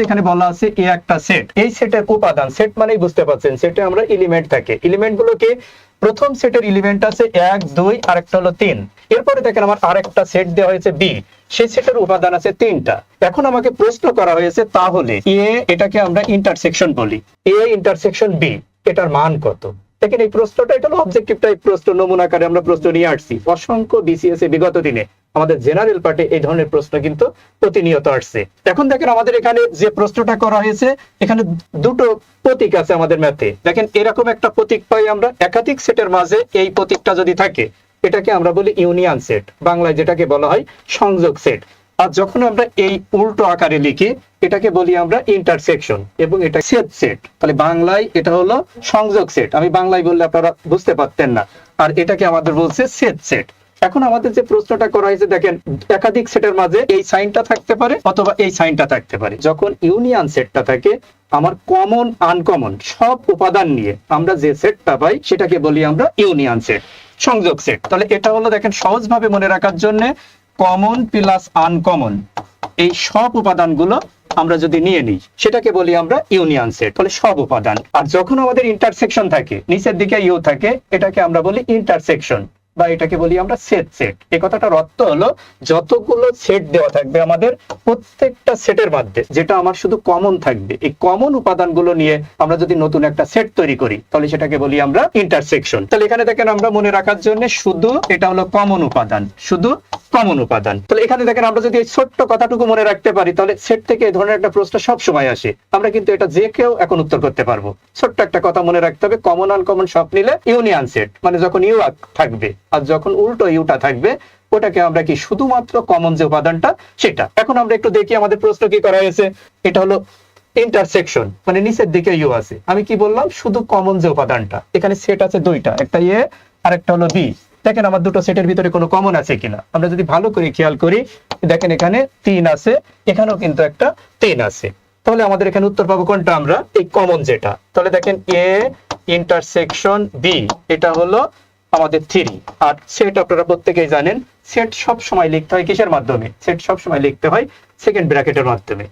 এখানে বলা আছে এ একটা সেট এই সেটের উপাদান সেট মানেই বুঝতে পারছেন সেটে আমরা এলিমেন্ট থাকে। এলিমেন্ট গুলোকে প্রথম সেটের এলিমেন্ট আছে এক, দুই আর একটা হলো তিন। এরপরে দেখেন আমার আরেকটা সেট দেওয়া হয়েছে বি সেই সেটের উপাদান আছে তিনটা। এখন আমাকে প্রশ্ন করা হয়েছে তাহলে এ এটাকে আমরা ইন্টারসেকশন বলি। এ ইন্টারসেকশন বি এটার মান কত? দেখেন এই প্রশ্নটা, এটা হলো অবজেক্টিভ টাইপ প্রশ্ন, নমুনা আকারে আমরা প্রশ্ন নিয়ে আসছি। অসংখ্য বিসিএস এ বিগত দিনে আমাদের জেনারেল পার্টে এই ধরনের প্রশ্ন কিন্তু প্রতিনিয়ত আসছে। এখন দেখেন আমাদের এখানে যে প্রশ্নটা করা হয়েছে, এখানে দুটো প্রতীক আছে আমাদের ম্যাথে দেখেন এরকম একটা প্রতীক পাই আমরা, একাধিক সেটের মাঝে এই প্রতীকটা যদি থাকে, এটাকে আমরা বলি ইউনিয়ন সেট বাংলায় যেটাকে বলা হয় সংযোগ সেট আর যখন আমরা এই উল্টো আকারে লিখি, এটাকে বলি আমরা ইন্টারসেকশন এবং এটা সেট সেট তাহলে বাংলায় এটা হলো সংযোগ সেট আমি বাংলায় বললে আপনারা বুঝতে পারতেন না। আর এটাকে আমাদের বলছে সেট সেট এখন আমাদের যে প্রশ্নটা করা হয়েছে, দেখেন, একাধিক সেটের মাঝে এই সাইনটা থাকতে পারে অথবা এই সাইনটা থাকতে পারে। যখন ইউনিয়ন সেটটা থাকে, আমার কমন, আনকমন সব উপাদান নিয়ে আমরা যে সেটটা পাই, সেটাকে বলি আমরা ইউনিয়ন সেট, সংযোগ সেট। তাহলে এটা হলো, দেখেন, সহজভাবে মনে রাখার জন্য কমন প্লাস আনকমন, এই সব উপাদানগুলো আমরা যদি নিয়ে নিই, সেটাকে বলি আমরা ইউনিয়ন সেট, তাহলে সব উপাদান। আর যখন আমাদের ইন্টারসেকশন থাকে, নিচের দিকে ইউ থাকে, এটাকে আমরা বলি ইন্টারসেকশন বা এটাকে বলি আমরা সেট সেট এই কথাটার অর্থ হলো যতগুলো সেট দেওয়া থাকবে আমাদের প্রত্যেকটা সেটের মধ্যে, যেটা আমার শুধু কমন থাকবে। এই কমন উপাদানগুলো নিয়ে আমরা যদি নতুন একটা সেট তৈরি করি, তাহলে সেটাকে বলি আমরা ইন্টারসেকশন তাহলে এখানে দেখেন আমরা মনে রাখার জন্য শুধু এটা হলো কমন উপাদান। শুধু কমন উপাদান। তাহলে এখানে দেখেন আমরা যদি এই ছোট্ট কথাটুকু মনে রাখতে পারি, তাহলে সেট থেকে এই ধরনের একটা প্রশ্ন সব সময় আসে। আমরা কিন্তু এটা যে কেউ এখন উত্তর করতে পারব। ছোট্ট একটা কথা মনে রাখতে হবে কমন আনকমন সব নিলে ইউনিয়ন সেট মানে যখন ইউ থাকবে আর যখন উল্টো ইউটা থাকবে, ওটাকে আমরা কি শুধুমাত্র কমন যে উপাদানটা, সেটা। এখন আমরা একটু দেখি আমাদের প্রশ্ন কি করা হয়েছে। এটা হলো ইন্টারসেকশন মানে নিচের দিকে ইউ আছে। আমি কি বললাম? শুধু কমন যে উপাদানটা, এখানে সেট আছে দুইটা, একটা এ আর একটা হলো বি দেখেন আমার দুটো সেটের ভিতরে কোনো কমন আছে কিনা। আমরা যদি ভালো করে খেয়াল করি, দেখেন এখানে তিন আছে, এখানেও কিন্তু একটা তিন আছে। তাহলে আমাদের এখানে উত্তর পাবো কোনটা আমরা? এই কমন যেটা। তাহলে দেখেন এ ইন্টারসেকশন বি এটা হলো আমাদের থ্রি আর সেট আপনারা প্রত্যেকেই জানেন সেট সব সময় লিখতে হয় কিসের মাধ্যমে? সেট সব সময় লিখতে হয় সেকেন্ড ব্র্যাকেটের মাধ্যমে।